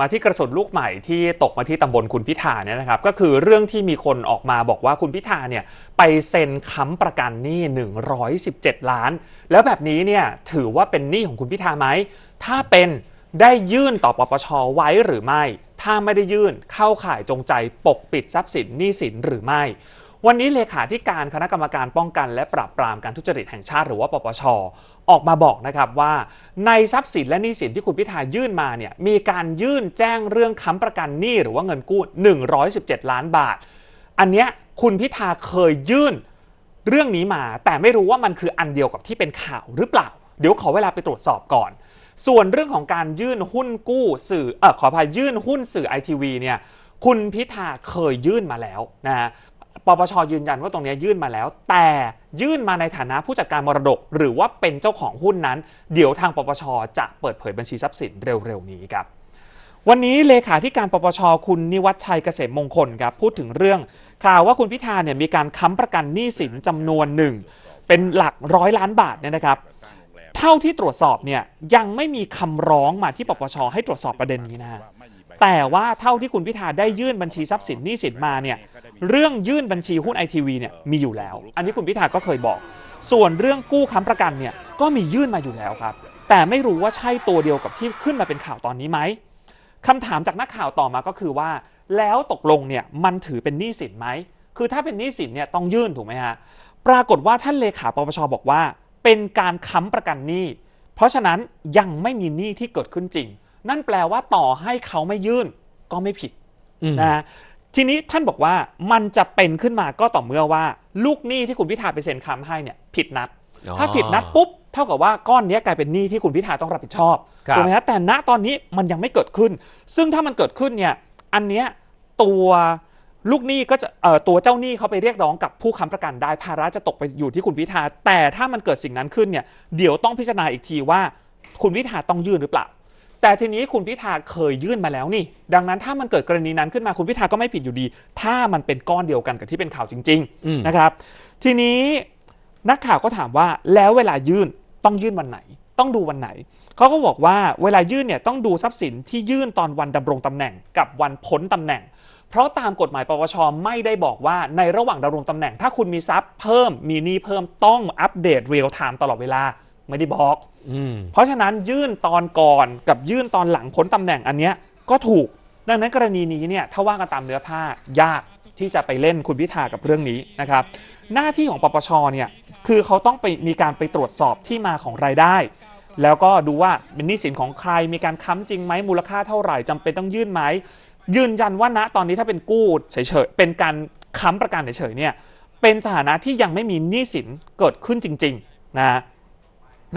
มาที่กระสุนลูกใหม่ที่ตกมาที่ตำบลคุณพิธาเนี่ยนะครับ ก็คือเรื่องที่มีคนออกมาบอกว่าคุณพิธาเนี่ยไปเซ็นค้ำประกันหนี้ 117 ล้าน แล้วแบบนี้เนี่ยถือว่าเป็นหนี้ของคุณพิธาไหม ถ้าเป็นได้ยื่นต่อปปชไว้หรือไม่ ถ้าไม่ได้ยื่นเข้าข่ายจงใจปกปิดทรัพย์สินหนี้สินหรือไม่ วันนี้เลขาธิการคณะกรรมการป้องกัน และปราบปรามการทุจริตแห่งชาติหรือว่าปปช ออกมาบอกนะครับว่า ในทรัพย์สินและหนี้สินที่คุณพิธายื่นมาเนี่ยมีการยื่นแจ้งเรื่องค้ำประกันหนี้หรือว่าเงินกู้ 117 ล้านบาท อันเนี้ยคุณพิธาเคยยื่นเรื่องนี้มา แต่ไม่รู้ว่ามันคืออันเดียวกับที่เป็นข่าวหรือเปล่า เดี๋ยวขอเวลาไปตรวจสอบก่อน ส่วนเรื่องของการยื่นหุ้นกู้สื่อเออขออภัยยื่นหุ้นสื่อไอทีวีเนี่ยคุณพิธาเคยยื่นมาแล้วนะฮะ ปปชยืนยันว่าตรงนี้ยื่นมาแล้ว แต่ยื่นมาในฐานะผู้จัดการมรดก หรือว่าเป็นเจ้าของหุ้นนั้น เดี๋ยวทางปปชจะเปิดเผยบัญชีทรัพย์สินเร็วๆนี้ครับวันนี้เลขาธิการปปชคุณนิวัฒชัยเกษมมงคลครับพูดถึงเรื่องข่าวว่าคุณพิธาเนี่ยมีการค้ำประกันหนี้สินจำนวนหนึ่ง เป็นหลักร้อยล้านบาทเนี่ยนะครับ เท่าที่ตรวจสอบเนี่ยยังไม่มีคำร้องมาที่ปปชให้ตรวจสอบประเด็นนี้นะแต่ว่าเท่าที่คุณพิธาได้ยื่นบัญชีทรัพย์สินหนี้สินมาเนี่ย เรื่องยื่นบัญชีหุ้นไอทีวีเนี่ยมีอยู่แล้ว อันนี้คุณพิธาก็เคยบอก ส่วนเรื่องกู้ค้ำประกันเนี่ยก็มียื่นมาอยู่แล้วครับ แต่ไม่รู้ว่าใช่ตัวเดียวกับที่ขึ้นมาเป็นข่าวตอนนี้ไหมคำถามจากนักข่าวต่อมาก็คือว่า แล้วตกลงเนี่ยมันถือเป็นหนี้สินไหมคือถ้าเป็นหนี้สินเนี่ยต้องยื่นถูกไหมฮะปรากฏว่าท่านเลขาปปชบอกว่า เป็นการค้ำประกันหนี้เพราะฉะนั้นยังไม่มีหนี้ที่เกิดขึ้นจริง นั่นแปลว่าต่อให้เขาไม่ยื่นก็ไม่ผิดอืมนะฮะ ทีนี้ท่านบอกว่ามันจะเป็นขึ้นมาก็ต่อเมื่อว่า ลูกหนี้ที่คุณพิธาไปเซ็นค้ำให้เนี่ยผิดนัดอ๋อถ้าผิดนัดปุ๊บเท่ากับว่าก้อนเนี้ยกลายเป็นหนี้ที่คุณพิธาต้องรับผิดชอบครับถูกไหมฮะแต่ณตอนนี้มันยังไม่เกิดขึ้น ซึ่งถ้ามันเกิดขึ้นเนี่ยอันเนี้ยตัวลูกหนี้ก็จะเอ่อตัวเจ้าหนี้เขาไปเรียกร้องกับผู้ค้ำประกันได้ภาระจะตกไปอยู่ที่คุณพิธาแต่ถ้ามันเกิดสิ่งนั้นขึ้นเนี่ยเดี๋ยวต้องพิจารณาอีกทีว่า คุณพิธาต้องยื่นหรือเปล่า แต่ทีนี้คุณพิธาเคยยื่นมาแล้วนี่ ดังนั้นถ้ามันเกิดกรณีนั้นขึ้นมาคุณพิธาก็ไม่ผิดอยู่ดี ถ้ามันเป็นก้อนเดียวกันกับที่เป็นข่าวจริงอืมๆนะครับ ทีนี้นักข่าวก็ถามว่าแล้วเวลายื่นต้องยื่นวันไหน ต้องดูวันไหนเขาก็บอกว่าเวลายื่นเนี่ยต้องดูทรัพย์สินที่ยื่นตอนวันดำรงตำแหน่งกับวันพ้นตำแหน่ง เพราะตามกฎหมายปปชไม่ได้บอกว่าในระหว่างดำรงตำแหน่ง ถ้าคุณมีทรัพย์เพิ่มมีหนี้เพิ่มต้องอัปเดตเรียลไทม์ตลอดเวลา ไม่ได้บอก อืม เพราะฉะนั้นยื่นตอนก่อนกับยื่นตอนหลังพ้นตำแหน่งอันเนี้ยก็ถูก ดังนั้นกรณีนี้เนี่ยถ้าว่ากันตามเนื้อผ้ายากที่จะไปเล่นคุณพิธากับเรื่องนี้นะครับ หน้าที่ของปปชเนี่ยคือเขาต้องไปมีการไปตรวจสอบที่มาของรายได้ แล้วก็ดูว่าเป็นหนี้สินของใครมีการค้ำจริงไหมมูลค่าเท่าไหร่จำเป็นต้องยื่นไหมยืนยันว่าณตอนนี้ถ้าเป็นกู้เฉยๆเป็นการค้ำประกันเฉยๆเนี่ยเป็นสถานะที่ยังไม่มีหนี้สินเกิดขึ้นจริง ๆ นะ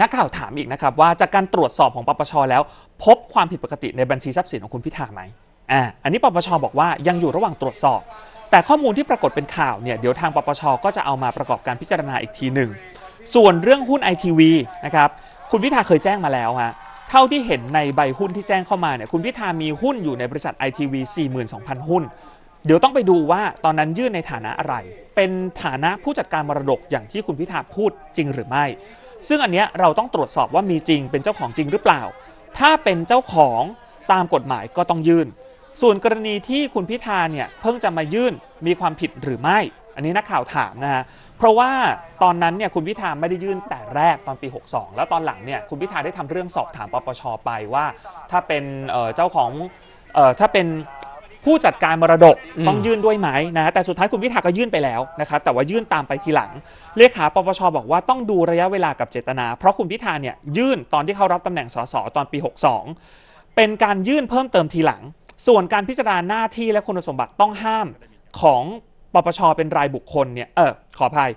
นักข่าวถามอีกนะครับว่าจากการตรวจสอบของปปชแล้ว พบความผิดปกติในบัญชีทรัพย์สินของคุณพิธาไหมอ่าอันนี้ปปชบอกว่ายังอยู่ระหว่างตรวจสอบ แต่ข้อมูลที่ปรากฏเป็นข่าวเนี่ยเดี๋ยวทางปปชก็จะเอามาประกอบการพิจารณาอีกทีหนึ่งส่วนเรื่องหุ้นไอทีวีนะครับคุณพิธาเคยแจ้งมาแล้วฮะเท่าที่เห็นในใบหุ้นที่แจ้งเข้ามาเนี่ยคุณพิธามีหุ้นอยู่ในบริษัทไอทีวี42,000 หุ้น เดี๋ยวต้องไปดูว่าตอนนั้นยื่นในฐานะอะไร เป็นฐานะผู้จัดการมรดกอย่างที่คุณพิธาพูดจริงหรือไม่ ซึ่งอันเนี้ยเราต้องตรวจสอบว่ามีจริงเป็นเจ้าของจริงหรือเปล่า ถ้าเป็นเจ้าของตามกฎหมายก็ต้องยื่น ส่วนกรณีที่คุณพิธาเนี่ยเพิ่งจะมายื่นมีความผิดหรือไม่ อันนี้นักข่าวถามนะฮะเพราะว่าตอนนั้นเนี่ยคุณพิธาไม่ได้ยื่นแต่แรกตอนปี 62 แล้วตอนหลังเนี่ยคุณพิธาได้ทำเรื่องสอบถามปปชไปว่า ถ้าเป็นเอ่อเจ้าของเอ่อถ้าเป็น ผู้จัดการมรดกอืมต้องยื่นด้วยไหมนะแต่สุดท้ายคุณพิธาก็ยื่นไปแล้วนะครับแต่ว่ายื่นตามไปทีหลัง เลขาปปชบอกว่าต้องดูระยะเวลากับเจตนา เพราะคุณพิธาเนี่ยยื่นตอนที่เขารับตำแหน่งสสตอนปี 62 เป็นการยื่นเพิ่มเติมทีหลัง ส่วนการพิจารณาหน้าที่และคุณสมบัติต้องห้ามของปปชเป็นรายบุคคลเนี่ยเออขออภัย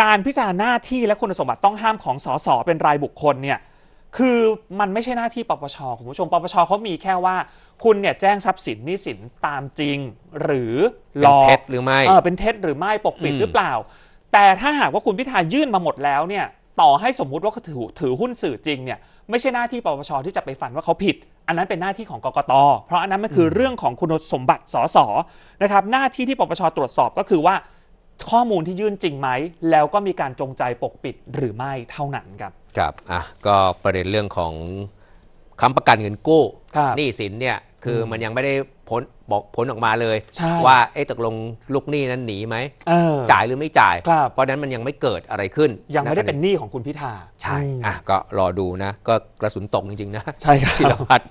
การพิจารณาหน้าที่และคุณสมบัติต้องห้ามของสสเป็นรายบุคคลเนี่ย คือมันไม่ใช่หน้าที่ปปชคุณผู้ชมปปชเขามีแค่ว่า คุณเนี่ยแจ้งทรัพย์สินหนี้สินตามจริง หรือหลเป็นอกเท็จหรือไม่เออเป็นเท็จหรือไม่ปกปิดอืมหรือเปล่า แต่ถ้าหากว่าคุณพิธายื่นมาหมดแล้วเนี่ยต่อให้สมมุติว่าเขาถือถือหุ้นสื่อจริงเนี่ยไม่ใช่หน้าที่ปปชที่จะไปฟันว่าเขาผิด อันนั้นเป็นหน้าที่ของกกต เพราะอันนั้นมันคือเรื่องของคุณสมบัติสสนะครับหน้าที่ที่ปปชตรวจสอบก็คือว่าข้อมูลที่ยื่นจริงไหม แล้วก็มีการจงใจปกปิดหรือไม่เท่านั้นครับ ครับอะก็ประเด็นเรื่องของค้ำประกันเงินกู้ครับหนี้สินเนี่ยคืออมมันยังไม่ได้ผลบอกผลออกมาเลย ใช่ ว่าเอ๊ะตกลงลูกหนี้นั้นหนีไหม เออ จ่ายหรือไม่จ่าย ครับ เพราะฉะนั้นมันยังไม่เกิดอะไรขึ้นยังไม่ได้ะเป็นหนี้ของคุณพิธาใช่อืมอะก็รอดูนะ ก็กระสุนตกจริง ๆ นะใช่ครับจิรพัฒน์